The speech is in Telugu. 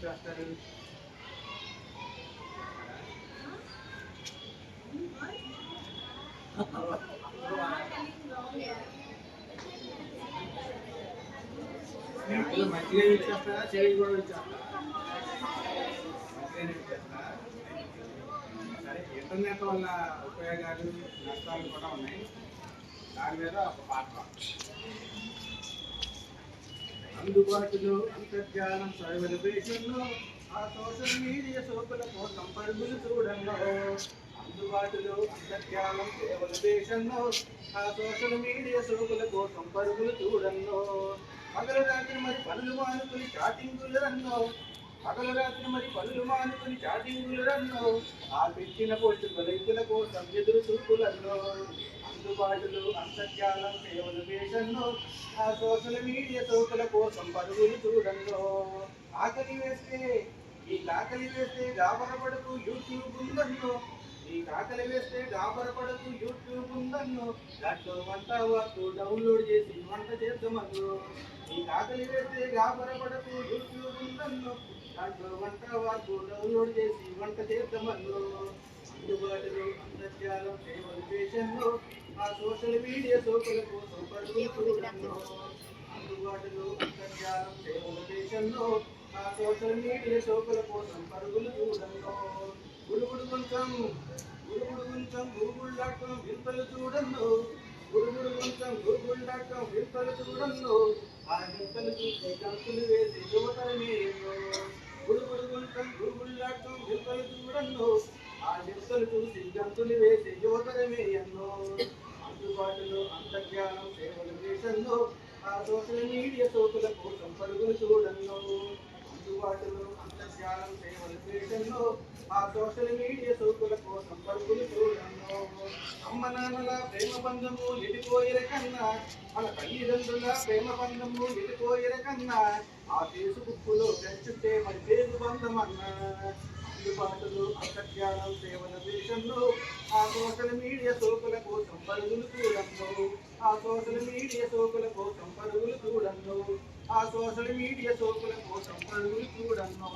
చేస్తారు మంచిగా మంచిగా చేస్తారా చెవి కూడా ఇచ్చేస్తారా మంచిగానే ఇచ్చేస్తారా సరే ఇంటర్నెట్ వల్ల ఉపయోగాలు నష్టాలు కూడా ఉన్నాయి. దాని మీద ఒక పాట అందుబాటులో అంతర్జాలం సర్వలపేషన్లో ఆ సోషల్ మీడియా సోకుల కోసం పరుగులు చూడంలో అందుబాటులో అంతర్జాలం కేవల ఆ సోషల్ మీడియా సోకుల కోసం పరుగులు చూడంలో పగల రాత్రి మరి పనులు మానుకుని చాటింగులు రన్నో. పగల రాత్రి మరి పనులు మానుకుని చాటింగులు రన్నో. ఆ పెట్టిన పోషకుల కోసం ఎదురు చూపులన్నో. అందుబాటులో అంతర్జాలం సేవలు దేశంలో ఆ సోషల్ మీడియా సోకుల కోసం పరుగులు చూడంలో. ఆకలి వేస్తే ఈ కాకలి వేస్తే గాబరపడకు యూట్యూబ్ ఉందన్నో. ఈ కాకలి వేస్తే గాబరపడకు యూట్యూబ్ ఉందన్నో. దాంట్లో వంట వర్క్ డౌన్లోడ్ చేసి వంట చేద్దామన్ను. ఈ కాకలి వేస్తే గాబరపడకు యూట్యూబ్ ఉందన్నో. దాంట్లో వంట వర్క్ డౌన్లోడ్ చేసి వంట చేద్దామన్ను. అందుబాటులో అంతర్జాలం సేవలు దేశంలో ఆ సోషల్ మీడియా సోకుల కోసం పరుగులు అందుబాటులో అంతర్జాలం కేవలం దేశంలో ఆ సోషల్ మీడియా సోకుల కోసం పరుగులు చూడంలో. గురుగుడు కొంచెం గురుగుడు కొంచెం గూగుల్ డాట్ కామ్ వింతలు చూడంలో. గురుగుడు కొంచెం గూగుల్ డాట్ కామ్ వింతలు చూడంలో. ఆ వింతలు చూసి గంతులు వేసి యువతరమే గురుగుడు కొంచెం గూగుల్ డాట్ కామ్ వింతలు చూడంలో. ఆ వింతలు చూసి గంతులు వేసి యువతరమే ఎన్నో అందుబాటులో అంతర్జాలం సేవల దేశంలో ఆ సోషల్ మీడియా సోకుల కోసం పరుగులు చూడంలో అందుబాటులో అంతర్జాలం సేవల దేశంలో ఆ సోషల్ మీడియా సోకుల కోసం పరుగులు చూడంలో అమ్మ నాన్నల ప్రేమ బంధము ఎడిపోయిన కన్నా మన తల్లిదండ్రుల ప్రేమ బంధము ఎడిపోయిన కన్నా ఆ ఫేస్బుక్లో మరి పేరు బంధం అన్నా అందుబాటులో అంతర్జాలం సేవల దేశంలో ఆ సోషల్ మీడియా సోకుల కోసం పరుగులు చూడంలో. ఆ సోషల్ మీడియా సోకుల కోసం పరుగులు చూడంలో. ఆ సోషల్ మీడియా సోకుల కోసం పరుగులు చూడంలో.